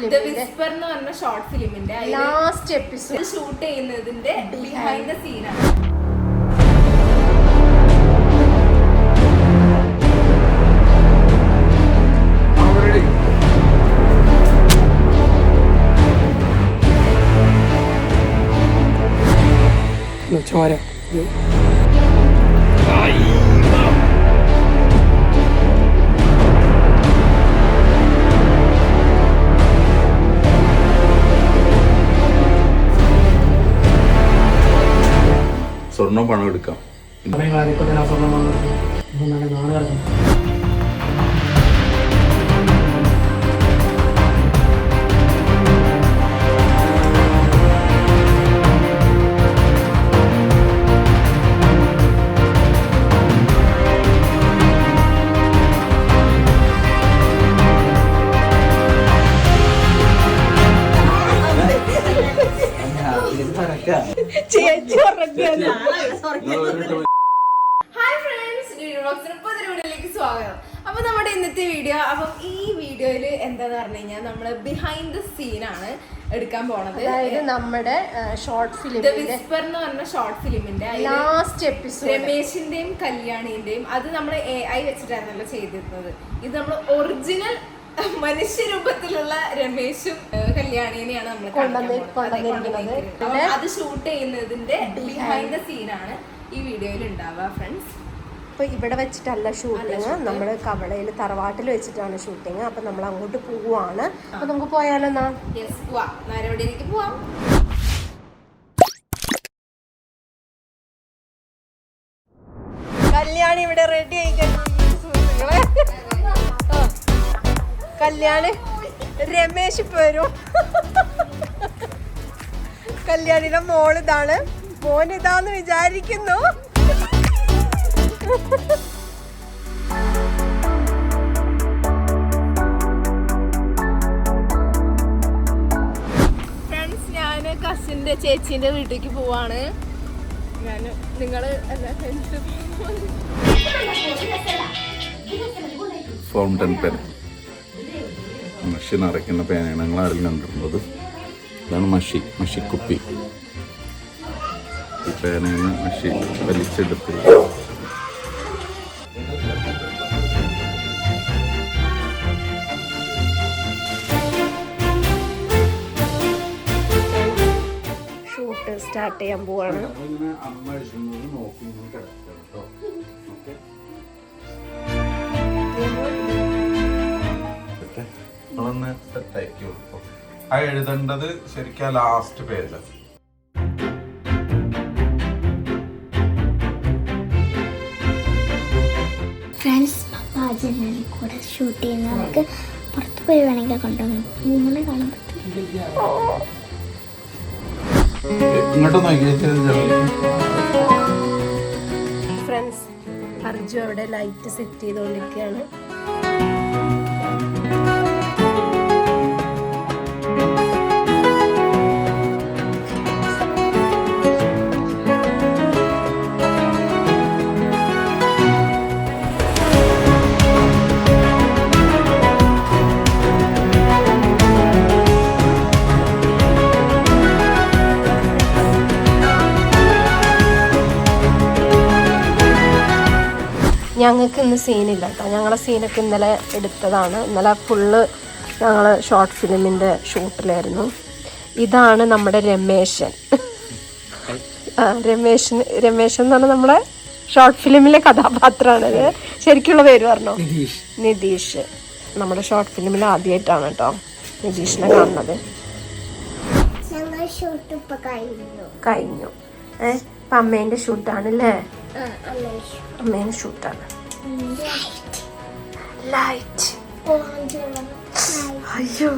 ഫിലിമിന്റെ Whisper എന്ന് പറഞ്ഞ short ഫിലിമിന്റെ ലാസ്റ്റ് എപ്പിസോഡ് ഷൂട്ട് ചെയ്യുന്നതിന്റെ ബിഹൈൻഡ് ദ സീനാണ് ചോര ഇന്നത്തെ വീഡിയോ അപ്പം ഈ വീഡിയോയിൽ എന്താന്ന് പറഞ്ഞു കഴിഞ്ഞാൽ നമ്മൾ ബിഹൈൻഡ് ദ സീനാണ് എടുക്കാൻ പോണത്. അതായത് നമ്മുടെ ഷോർട്ട് ഫിലിം വിസ്പർ എന്ന് പറഞ്ഞ ഷോർട്ട് ഫിലിമിന്റെ ലാസ്റ്റ് എപ്പിസോഡ് രമേശിന്റെയും കല്യാണിന്റെയും അത് നമ്മൾ എ ഐ വെച്ചിട്ടായിരുന്നല്ലോ ചെയ്തിരുന്നത്. ഇത് നമ്മൾ ഒറിജിനൽ മനുഷ്യരൂപത്തിലുള്ള രമേശും കല്യാണിനെയാണ് നമ്മൾ കൊണ്ടുവന്ന് കൊണ്ടുവന്നിരിക്കുന്നത്. അത് ഷൂട്ട് ചെയ്യുന്നതിന്റെ ബിഹൈൻഡ് ദ സീനാണ് ഈ വീഡിയോയിൽ ഉണ്ടാവുക ഫ്രണ്ട്സ് അപ്പൊ ഇവിടെ വെച്ചിട്ടല്ല ഷൂട്ടിങ് നമ്മൾ കവളയിൽ തറവാട്ടിൽ വെച്ചിട്ടാണ് ഷൂട്ടിങ് അപ്പൊ നമ്മൾ അങ്ങോട്ട് പോവാണ്. അപ്പൊ നമുക്ക് പോയാലോ എന്നാ? പോവാം. കല്യാണി ഇവിടെ റെഡി ആയി സുഹൃത്തുക്കളെ. കല്യാണി രമേശ് ഇപ്പൊ വരും. കല്യാണിയുടെ മോളിതാണ്. മോനിതാന്ന് വിചാരിക്കുന്നു. ഫ്രണ്ട്സ് ഞാൻ കസിന്റെ ചേച്ചീന്റെ വീട്ടിലേക്ക് പോവാണ്. ഞാൻ എന്ത് ഫൗണ്ടൻ പെൻ മഷി നിറയ്ക്കുന്ന പേനയാണ് ഞങ്ങൾ ആരും കണ്ടിരുന്നത്. ഇതാണ് മഷി മഷിക്കുപ്പി. ഈ പേനയിൽ മഷി വലിച്ചെടുത്ത് സ്റ്റാർട്ട് ചെയ്യാൻ പോവാണ്. ആ എഴുതേണ്ടത് ശരിക്കും ലാസ്റ്റ് പേജ് ഫ്രണ്ട്സ് പാചകനാണ് കൂടെ ഷൂട്ട് ചെയ്യുന്നത് നമുക്ക് പുറത്ത് പോയി വേണമെങ്കിൽ കൊണ്ടുവന്നു നിങ്ങളെ കാണാൻ പറ്റും. ഇങ്ങോട്ട് ഫ്രണ്ട്സ് അർജു അവിടെ ലൈറ്റ് സെറ്റ് ചെയ്തുകൊണ്ടിരിക്കുകയാണ്. ഞങ്ങൾക്ക് ഇന്ന് സീനില്ല കേട്ടോ. ഞങ്ങളെ സീനൊക്കെ ഇന്നലെ എടുത്തതാണ്. ഇന്നലെ ഫുള്ള് ഞങ്ങൾ ഷോർട്ട് ഫിലിമിന്റെ ഷൂട്ടിലായിരുന്നു ഇതാണ് നമ്മുടെ രമേശൻ. ആ രമേശൻ രമേശൻ എന്ന് പറഞ്ഞാൽ നമ്മുടെ ഷോർട്ട് ഫിലിമിലെ കഥാപാത്രമാണിത് ശരിക്കുള്ള പേര് പറഞ്ഞോ? നിതീഷ്. നമ്മുടെ ഷോർട്ട് ഫിലിമിൽ ആദ്യമായിട്ടാണ് കേട്ടോ നിതീഷിനെ കാണുന്നത്. കഴിഞ്ഞു. കഴിഞ്ഞു. ഏ അപ്പം അമ്മേന്റെ ഷൂട്ടാണല്ലേ ആ അമ്മ അമ്മേന്റെ ഷൂട്ടാണ്. ലൈറ്റ് അയ്യോ.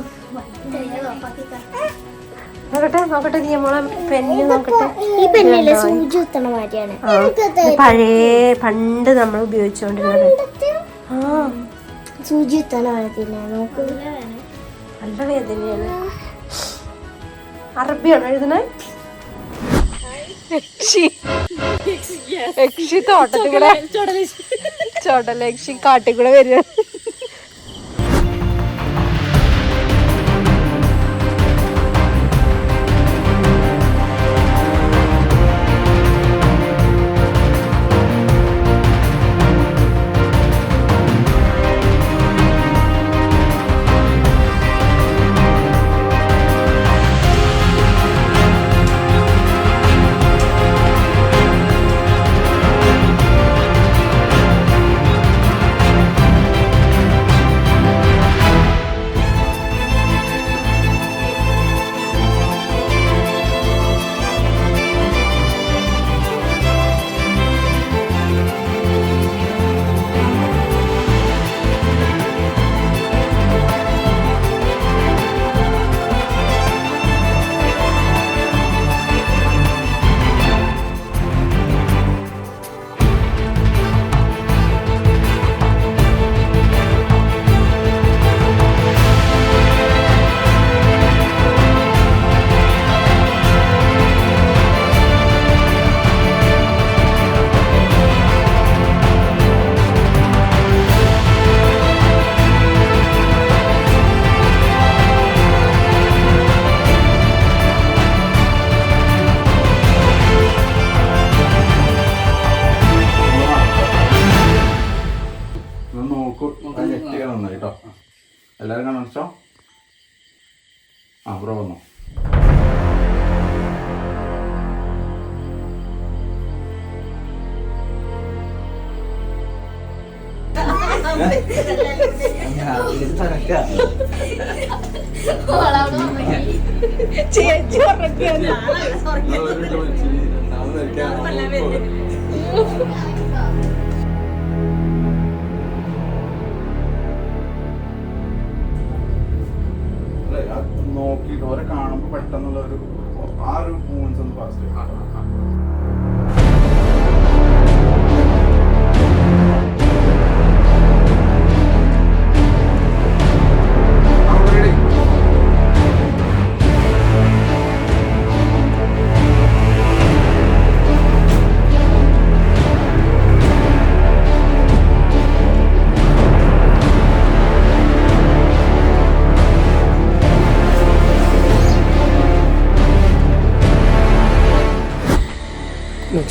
നോക്കട്ടെ നോക്കട്ടെ നീ നമ്മളെ പെണ്ണിൽ നോക്കട്ടെ. ഈ പെണ്ണിലെ സൂചി കുത്തണ മാതിരിയാണ്. പഴയ പണ്ട് നമ്മൾ ഉപയോഗിച്ചുകൊണ്ടിരുന്നത് ആ. സൂചി കുത്തണ നോക്ക്. നല്ല വേദനയാണ്. അറബിയാണോ എഴുതണേ യക്ഷി. തോട്ടത്തിൽ കൂടെ ചോട്ടലക്ഷി കാട്ടിൽ കൂടെ വരിക എല്ലാവരും കാണിച്ചോ ആ ബ്രോ വന്നു. ചേച്ചി ഉറക്കാണ് നോക്കിയിട്ട് ഓരെ കാണുമ്പോൾ പെട്ടെന്നുള്ള ഒരു ആ ഒരു മൂവ്മെന്റ്സ് ഒന്ന് ഫാസ്റ്റ്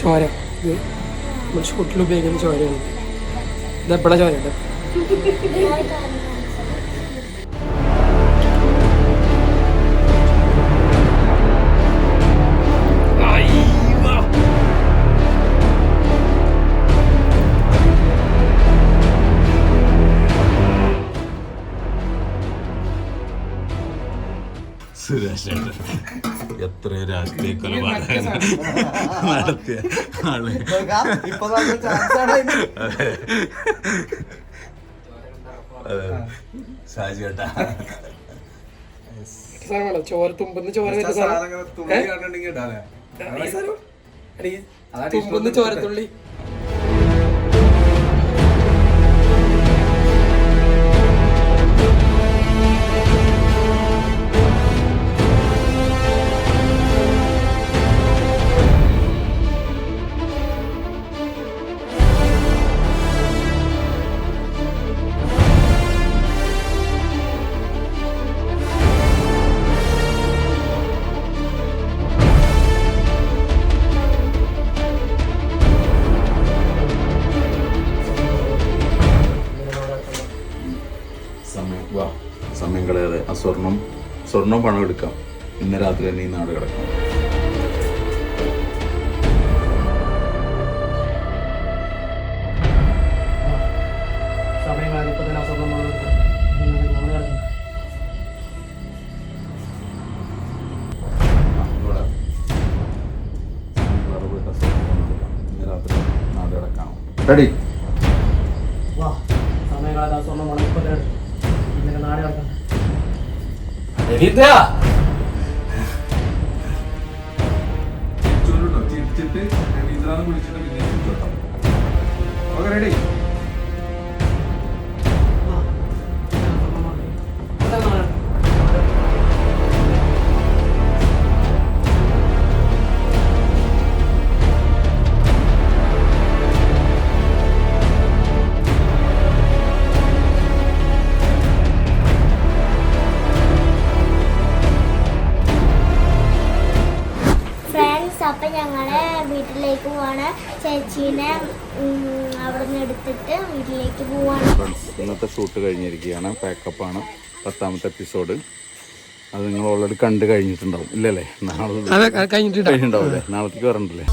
ചോര. ഇത് നമ്മൾ ഷൂട്ടിൽ ഉപയോഗിക്കുന്ന ചോരയാണ്. ഇത് എപ്പോഴാണ് ചോര സുരേഷ് എത്ര രാഷ്ട്രീയ നടത്തിയ ആൾ. അതെ. ഏട്ടാ. സാധനമാണോ ചോര തുമ്പന്ന് ചോര വരുന്ന സാധനം തുമ്പന്ന് ചോരത്തുള്ളി. സ്വർണം സ്വർണം പണം എടുക്കാം. ഇന്ന് രാത്രി തന്നെ ഈ നാട് കിടക്കാം. സമയം രവീന്ദ്രാന്ന് വിളിച്ചിട്ട് ഞങ്ങളെ വീട്ടിലേക്ക് പോവാണ്. ചേച്ചീനെ അവിടെ നിന്ന് എടുത്തിട്ട് വീട്ടിലേക്ക് പോവാണ്. ഇന്നത്തെ ഷൂട്ട് കഴിഞ്ഞിരിക്കുകയാണ്. പാക്കപ്പാണ് പത്താമത്തെ എപ്പിസോഡ് അത് നിങ്ങൾ ഓൾറെഡി കണ്ടു കഴിഞ്ഞിട്ടുണ്ടാവും. ഇല്ലല്ലേ? നാളെ കഴിഞ്ഞിട്ടുണ്ടാവും. കഴിഞ്ഞിട്ടുണ്ട് നാളത്തേക്ക് വരണ്ടല്ലേ?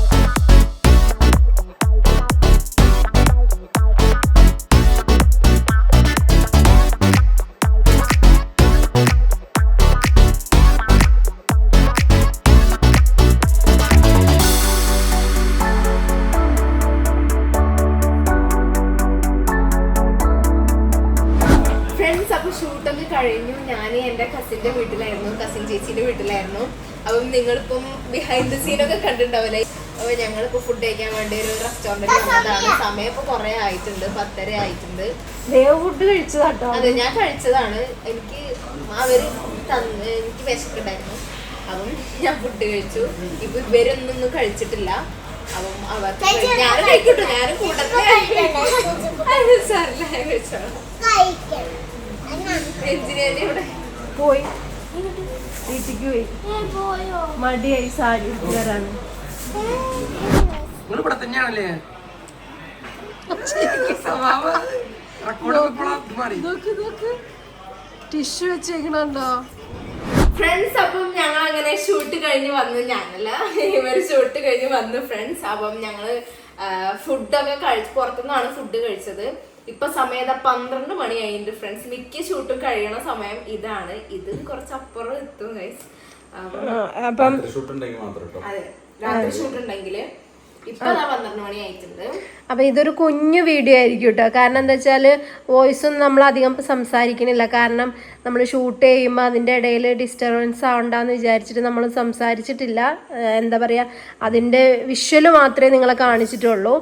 വീട്ടിലായിരുന്നു കസിൻ ചേച്ചിന്റെ വീട്ടിലായിരുന്നു. അപ്പം നിങ്ങളിപ്പം ബിഹൈൻഡ് ദ സീനൊക്കെ കണ്ടിട്ടുണ്ടാവില്ലേ? അപ്പൊ ഞങ്ങളിപ്പോ ഫുഡ് കഴിക്കാൻ വേണ്ടി ഒരു റെസ്റ്റോറന്റിൽ വന്നതാണ്. സമയം ഇപ്പൊ കുറെ ആയിട്ടുണ്ട് പത്തര ആയിട്ടുണ്ട്. ഫുഡ് കഴിച്ചതാട്ടോ. അതെ ഞാൻ കഴിച്ചതാണ്. എനിക്ക് അവർ തന്ന് എനിക്ക് വിശക്കുണ്ടായിരുന്നു. അപ്പം ഞാൻ ഫുഡ് കഴിച്ചു. ഇപ്പൊ ഇവരൊന്നും കഴിച്ചിട്ടില്ല. അപ്പം അവർക്ക് ഞാൻ കഴിക്കട്ടു. ഞാൻ കൂട്ടത്തിൽ സാറില്ല ഞാൻ കഴിച്ചോളാം. എഞ്ചിനീയറിന് ഇവിടെ പോയി. വീട്ടിക്ക് പോയി. പോയോ മടിയായി സാരി വരാണ് ഇവിടെ തന്നെയാണല്ലേ? ടിഷ്യൂ വെച്ചേക്കണുണ്ടോ? ഫ്രണ്ട്സ് അപ്പം ഞങ്ങൾ അങ്ങനെ ഷൂട്ട് കഴിഞ്ഞ് വന്നു ഞാനല്ല ഇവർ ഷൂട്ട് കഴിഞ്ഞ് വന്നു ഫ്രണ്ട്സ് അപ്പം ഞങ്ങൾ ഫുഡൊക്കെ കഴിച്ച് പുറത്തുനിന്നാണ് ഫുഡ് കഴിച്ചത്. ഇപ്പൊ സമയത്ത് പന്ത്രണ്ട് മണി ആയിട്ടുണ്ട് ഫ്രണ്ട്സ് മിക്ക ഷൂട്ടും കഴിയണ സമയം ഇതാണ്. ഇത് കുറച്ച് അപ്പുറം എത്തും ഗൈസ് അപ്പം ഷൂട്ട് ഉണ്ടെങ്കിൽ മാത്രം അതെ രാത്രി ഷൂട്ട് ഉണ്ടെങ്കിൽ അപ്പം ഇതൊരു കുഞ്ഞു വീഡിയോ ആയിരിക്കും കേട്ടോ കാരണം എന്താ വെച്ചാൽ വോയിസൊന്നും നമ്മൾ അധികം സംസാരിക്കണില്ല. കാരണം നമ്മൾ ഷൂട്ട് ചെയ്യുമ്പോൾ അതിന്റെ ഇടയിൽ ഡിസ്റ്റർബൻസ് ആവണ്ടെന്ന് വിചാരിച്ചിട്ട് നമ്മൾ സംസാരിച്ചിട്ടില്ല. എന്താ പറയാ അതിന്റെ വിഷ്വൽ മാത്രമേ നിങ്ങളെ കാണിച്ചിട്ടുള്ളൂ.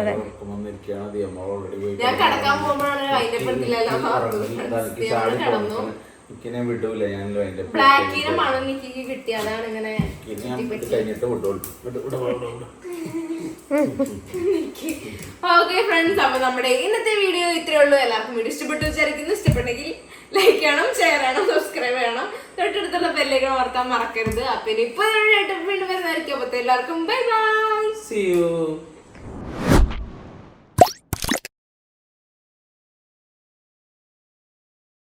അതെ. ഞാൻ കിടക്കാൻ പോകുമ്പോഴാണ് അതിന്റെ പെടുത്തില്ലല്ലോ കിടന്നു എനിക്കിനെ വിടൂല ഞാൻ അതിന്റെ ബ്ലാക്കിനെ മണം എനിക്ക് കിട്ടി അതാണ് ഇങ്ങനെ കഴിഞ്ഞിട്ട് വിട്ടോളൂ വിടു, വിടു, വിടു, വിടു. ഓക്കെ ഫ്രണ്ട്സ് അപ്പൊ നമ്മുടെ ഇന്നത്തെ വീഡിയോ ഇത്രേ ഉള്ളൂ. എല്ലാവർക്കും വീഡിയോ ഇഷ്ടപ്പെട്ടു വിചാരിക്കുന്നു. ഇഷ്ടപ്പെട്ടെങ്കിൽ ലൈക്ക് ചെയ്യണം ഷെയർ ചെയ്യണം സബ്സ്ക്രൈബ് ചെയ്യണം തൊട്ടടുത്തുള്ള ബെല്ലേക്ക് ഓർക്കാൻ മറക്കരുത്. അപ്പൊ ഇനി ഇപ്പൊ വീണ്ടും വരുന്നതായിരിക്കും. അപ്പൊ എല്ലാവർക്കും ബൈ ബൈ സി you.